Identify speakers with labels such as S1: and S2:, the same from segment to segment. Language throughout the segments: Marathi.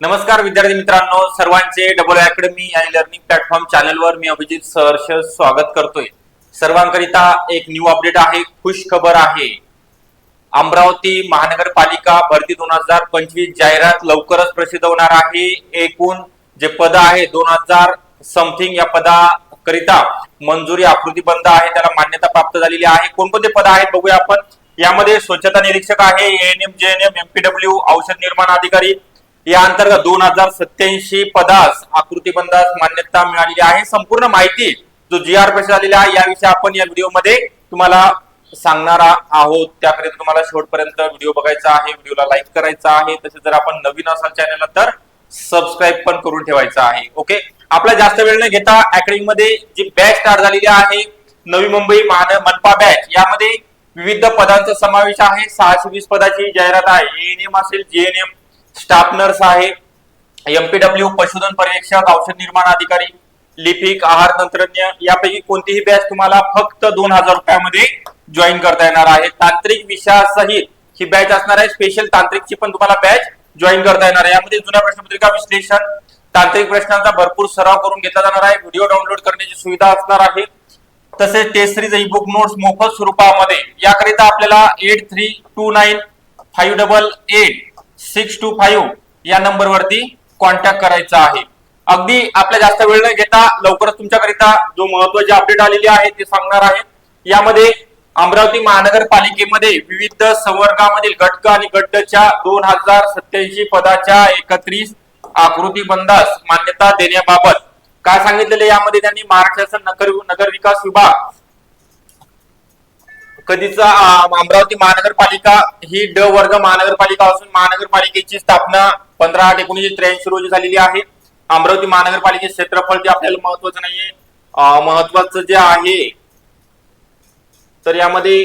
S1: नमस्कार विद्यार्थी मित्रांनो सर्वांचे डबल अकॅडमी आणि लर्निंग प्लॅटफॉर्म चॅनलवर मी अभिजित सहर्ष स्वागत करतोय. सर्वांकरिता एक न्यू अपडेट आहे खुश खबर आहे. अमरावती महानगरपालिका भरती दोन हजार पंचवीस जाहिरात लवकरच प्रसिद्ध होणार आहे. एकूण जे पद आहे दोन हजार समथिंग या पदाकरिता मंजुरी आकृतीबंध आहे त्याला मान्यता प्राप्त झालेली आहे. कोणकोणते पद आहेत बघूया आपण. यामध्ये स्वच्छता निरीक्षक आहे एएनएम जेएनएम एमपीडब्ल्यू औषध निर्माण अधिकारी या अंतर्गत दोन हजार सत्याऐंशी पदास आकृतीबंधास मान्यता मिळालेली आहे. संपूर्ण माहिती जो जी आर पेश आलेला आहे याविषयी आपण या व्हिडिओमध्ये तुम्हाला सांगणार आहोत. त्याकरिता तुम्हाला शेवटपर्यंत व्हिडिओ बघायचा आहे व्हिडिओला लाईक करायचा आहे. तसेच जर आपण नवीन असाल चॅनलला तर सबस्क्राईब पण करून ठेवायचा आहे. ओके आपला जास्त वेळ न घेता अकॅडमी मध्ये जी बॅच स्टार्ट झालेली आहे नवी मुंबई महान मनपा बॅच यामध्ये विविध पदांचा समावेश आहे. सहाशे वीस पदाची जाहिरात आहे. एएनएम असेल जीएनएम स्टाफ नर्स आहे एमपीडब्ल्यू पशुधन पर्यवेक्षक औषध निर्माण अधिकारी लिपिक आहार तंत्रज्ञ यापैकी कोणतीही बॅच तुम्हाला फक्त दोन हजार रुपयामध्ये जॉईन करता येणार आहे. तांत्रिक विषयासहित ही बॅच असणार आहे. स्पेशल तांत्रिकची पण तुम्हाला बॅच जॉईन करता येणार आहे. यामध्ये जुन्या प्रश्नपत्रिका विश्लेषण तांत्रिक प्रश्नांचा भरपूर सराव करून घेतला जाणार आहे. व्हिडिओ डाउनलोड करण्याची सुविधा असणार आहे. तसेच test series e book notes मोफत स्वरूपामध्ये. याकरिता आपल्याला eight three two nine five double eight six two five या नंबरवरती कॉन्टॅक्ट करायचा आहे. अगदी आपल्या जास्त वेळ न घेता लवकरच तुमच्याकरिता जो महत्वाची अपडेट आलेली आहे ते सांगणार आहे. यामध्ये अमरावती महानगरपालिकेमध्ये विविध संवर्गामधील घटक आणि गटच्या दोन हजार सत्याऐंशी पदाच्या एकत्रित आकृतीबंधास मान्यता देण्याबाबत काय सांगितलेले यामध्ये त्यांनी महाराष्ट्र शासन नगर नगर विकास विभाग कधीच अमरावती महानगरपालिका ही ड वर्ग महानगरपालिका असून महानगरपालिकेची स्थापना पंधरा आठ एकोणीशे त्र्याऐंशी रोजी झालेली आहे. अमरावती महानगरपालिकेचे क्षेत्रफळ जे आपल्याला महत्वाचं नाहीये महत्वाचं जे आहे तर यामध्ये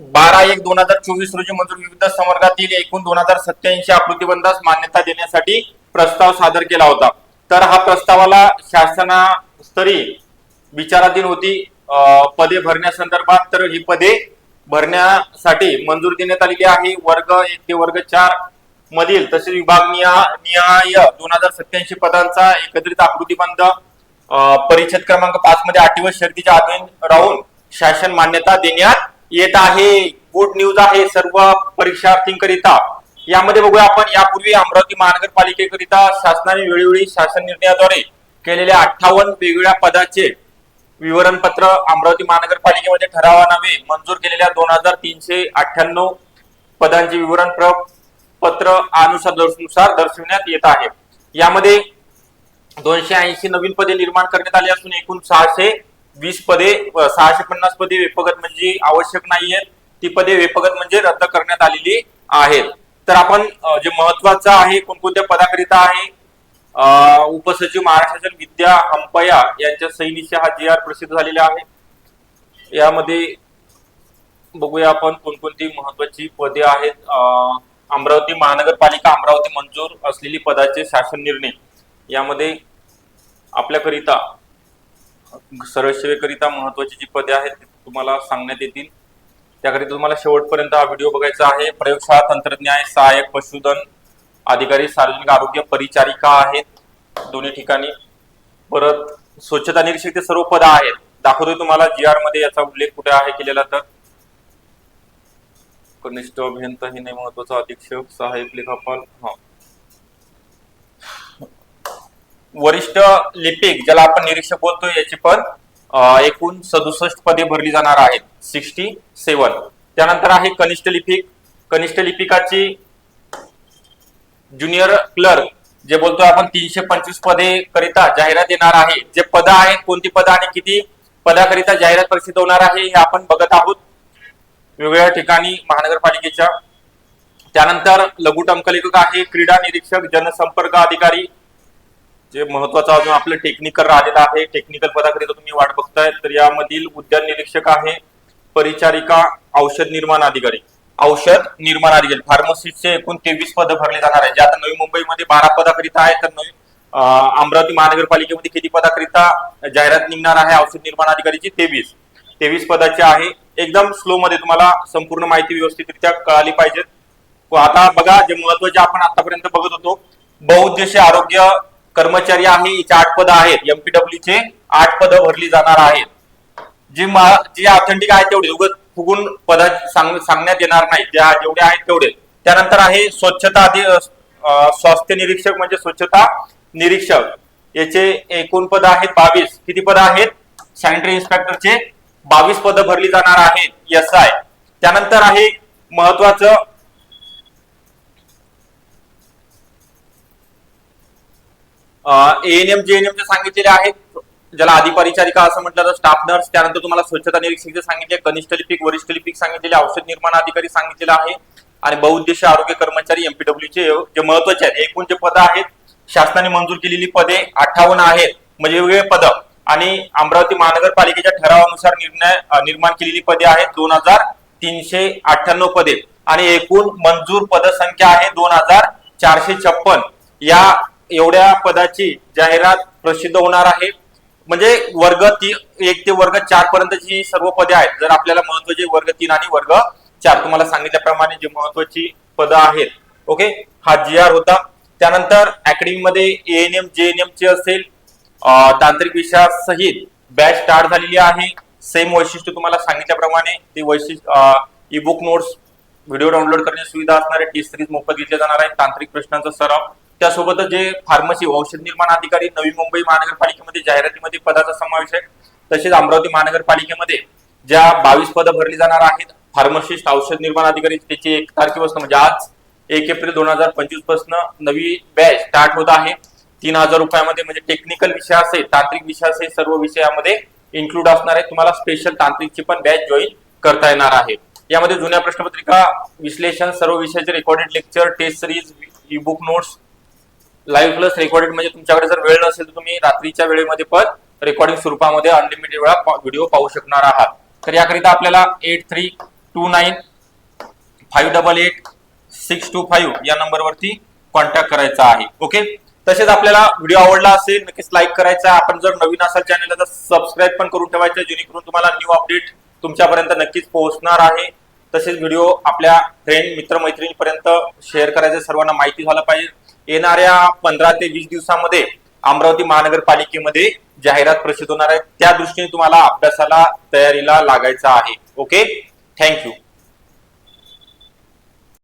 S1: बारा एक दोन हजार चोवीस रोजी मंजूर विविध संवर्गातील एकूण दोन हजार सत्याऐंशी आकृतीबंधास मान्यता देण्यासाठी प्रस्ताव सादर केला होता. तर हा प्रस्तावाला शासनास्तरी विचाराधीन होती पदे भरण्यासंदर्भात. तर ही पदे भरण्यासाठी मंजूर देण्यात आलेली आहे. वर्ग एक ते वर्ग चार मधील तसेच विभागनीय निहाय दोन हजार सत्याऐंशी पदांचा एकत्रित आकृतीबंध अं, परिच्छेद क्रमांक पाच मध्ये अटीव शर्तीच्या अधीन राहून शासन मान्यता देण्यात येत आहे. गुड न्यूज आहे सर्व परीक्षार्थींकरिता. यामध्ये बघूया आपण. यापूर्वी अमरावती महानगरपालिकेकरिता शासनाने वेळोवेळी शासन निर्णयाद्वारे केलेल्या अठ्ठावन्न वेगवेगळ्या पदाचे विवरणपत्र अमरावती महानगरपालिकेमध्ये ठरावानावे मंजूर केलेल्या दोन हजार तीनशे अठ्ठ्याण्णव पदांचे विवरण प्र पत्र अनुसार दर्शवण्यात येत आहे. यामध्ये दोनशे ऐंशी नवीन पदे निर्माण करण्यात आली असून एकूण सहाशे वीस पदे सहाशे पन्नास पदे वेपगत म्हणजे आवश्यक नाहीयेत. ती पदे वेपगत म्हणजे रद्द करण्यात आलेली आहेत. तर आपण जे महत्वाचं आहे कोणकोणत्या पदाकरिता आहे उपसचिव महाराष्ट्राच्या विद्या हंपया यांच्या सैनिशी हा जी आर प्रसिद्ध झालेला आहे. यामध्ये बघूया आपण कोणकोणती महत्वाची पदे आहेत. अमरावती महानगरपालिका अमरावती मंजूर असलेली पदाचे शासन निर्णय. यामध्ये आपल्याकरिता सरळ सेवेकरिता महत्वाची जी पदे आहेत तुम्हाला सांगण्यात येतील. त्याकरिता तुम्हाला शेवटपर्यंत हा व्हिडिओ बघायचा आहे. प्रयोगशाळा तंत्रज्ञान सहाय्यक पशुधन अधिकारी सार्वजनिक आरोग्य परिचारिका आहेत दोन्ही ठिकाणी. परत स्वच्छता निरीक्षक ते सर्व पद आहेत. दाखवतोय तुम्हाला जी आरमध्ये याचा उल्लेख कुठे आहे केलेला तर. कनिष्ठ अभियंता हे नाही महत्त्वाचा अधीक्षक सहाय्यक लेखापाल हा. वरिष्ठ लिपिक ज्याला आपण निरीक्षक बोलतोय याची पण एकूण सदुसष्ट पदे भरली जाणार आहेत. Sixty seven. त्यानंतर आहे कनिष्ठ लिपिक. कनिष्ठ लिपिकाची ज्युनियर क्लर्क जे बोलतोय आपण तीनशे पंचवीस पदे करिता जाहिरात येणार आहे. जे पद आहेत कोणती पद आणि किती पदाकरिता जाहिरात प्रसिद्ध होणार आहे हे आपण बघत आहोत. वेगवेगळ्या ठिकाणी महानगरपालिकेच्या. त्यानंतर लघु टंकलेखक आहे क्रीडा निरीक्षक जनसंपर्क अधिकारी. जे महत्वाचं अजून आपलं टेक्निकल राहिलेलं आहे टेक्निकल पदाकरिता तुम्ही वाट बघताय तर यामधील उद्यान निरीक्षक आहे परिचारिका औषध निर्माण अधिकारी. औषध निर्माण अधिकारी फार्मसिस्टचे एकूण तेवीस पदं भरले जाणार आहे जे आता नवी मुंबईमध्ये बारा पदाकरिता आहे तर नवी अमरावती महानगरपालिकेमध्ये किती पदाकरिता जाहिरात निघणार आहे औषध निर्माण अधिकारीची? तेवीस. तेवीस पदाची आहे. एकदम स्लो मध्ये तुम्हाला संपूर्ण माहिती व्यवस्थितरित्या कळाली पाहिजे. आता बघा जे महत्त्वाचे आपण आतापर्यंत बघत होतो बहुउद्देशीय आरोग्य कर्मचारी आहे याचे आठ पद आहेत. एमपीडब्ल्यू चे आठ पद भरली जाणार आहेत. जी मा- जी ऑथेंटिक आहे तेवढी. उगत फुगून पद सांग सांगण्यात येणार नाही. ज्या जेवढे आहेत तेवढे. त्यानंतर आहे स्वच्छता अधि स्वास्थ्य निरीक्षक म्हणजे स्वच्छता निरीक्षक. याचे एकूण पद आहेत बावीस. किती पद आहेत? सॅनिटरी इन्स्पेक्टरचे बावीस पद भरली जाणार आहेत एस आय. त्यानंतर आहे महत्वाचं एएनएम जेएनएम चे सांगितलेले आहेत ज्याला आधी परिचारिका असं म्हटलं तर स्टाफ नर्स त्यानंतर तुम्हाला स्वच्छता निरीक्षक सांगितले कनिष्ठ लिपिक वरिष्ठ लिपिक सांगितलेले औषध निर्माण अधिकारी सांगितलेलं आहे. आणि बहुउद्देशीय आरोग्य कर्मचारी एमपीडब्ल्यू चे जे महत्त्वाचे आहेत एकूण जे पदं आहेत शासनाने मंजूर केलेली पदे अठ्ठावन्न आहेत. म्हणजे वेगवेगळे पद. आणि अमरावती महानगरपालिकेच्या ठरावानुसार निर्णय निर्माण केलेली पदे आहेत दोन हजार तीनशे अठ्ठ्याण्णव पदे. आणि एकूण मंजूर पदसंख्या आहे दोन हजार चारशे छप्पन. या एवढ्या पदाची जाहिरात प्रसिद्ध होणार आहे. म्हणजे वर्ग तीन एक ते वर्ग चार पर्यंतची सर्व पदे आहेत. जर आपल्याला महत्त्वाचे वर्ग तीन आणि वर्ग चार तुम्हाला सांगितल्याप्रमाणे जी महत्वाची पदं आहेत ओके? हा जी आर होता. त्यानंतर अकॅडमी मध्ये एएनएम जेएनएम चे असेल तांत्रिक विषयासहित बॅच स्टार्ट झालेली आहे. सेम वैशिष्ट्य तुम्हाला सांगितल्याप्रमाणे ते वैशिष्ट्य e book notes video download करण्याची सुविधा असणारे टी सिरीज मोफत घेतले जाणार आहे तांत्रिक प्रश्नांचा सराव. त्यासोबतच जे फार्मसी औषध निर्माण अधिकारी नवी मुंबई महानगरपालिकेमध्ये जाहिरातीमध्ये पदाचा समावेश आहे. तसेच अमरावती महानगरपालिकेमध्ये ज्या बावीस पदं भरली जाणार आहेत फार्मसिस्ट औषध निर्माण अधिकारी त्याची एक तारखेपासून म्हणजे आज एक एप्रिल दोन हजार पंचवीसपासून नवी बॅच स्टार्ट होत आहे. तीन हजार रुपयामध्ये म्हणजे टेक्निकल विषय असेल तांत्रिक विषय असेल सर्व विषयामध्ये इन्क्लूड असणार आहे. तुम्हाला स्पेशल तांत्रिकची पण बॅच जॉईन करता येणार आहे. यामध्ये जुन्या प्रश्नपत्रिका विश्लेषण सर्व विषयाचे recorded lecture test series e book notes live plus recorded म्हणजे तुमच्याकडे जर वेळ नसेल तर तुम्ही रात्रीच्या वेळेमध्ये पण रेकॉर्डिंग स्वरूपामध्ये अनलिमिटेड वेळा व्हिडिओ पाहू शकणार आहात. तर याकरिता आपल्याला eight three two nine five double eight six two five या नंबरवरती कॉन्टॅक्ट करायचा आहे. ओके तसेच आपल्याला व्हिडिओ आवडला असेल नक्कीच लाईक करायचा. आपण जर नवीन असाल चॅनलला तर सबस्क्राईब पण करून ठेवायचं. जेणेकरून तुम्हाला न्यू अपडेट तुमच्यापर्यंत नक्कीच पोहोचणार आहे. तसेच व्हिडिओ आपल्या फ्रेंड मित्र मैत्रिणीपर्यंत शेअर करायचं. सर्वांना माहिती झालं पाहिजे. येणाऱ्या पंधरा ते वीस दिवसामध्ये अमरावती महानगरपालिकेमध्ये जाहिरात प्रसिद्ध होणार आहे. त्या दृष्टीने तुम्हाला अभ्यासाला तयारीला लागायचा आहे. Okay thank you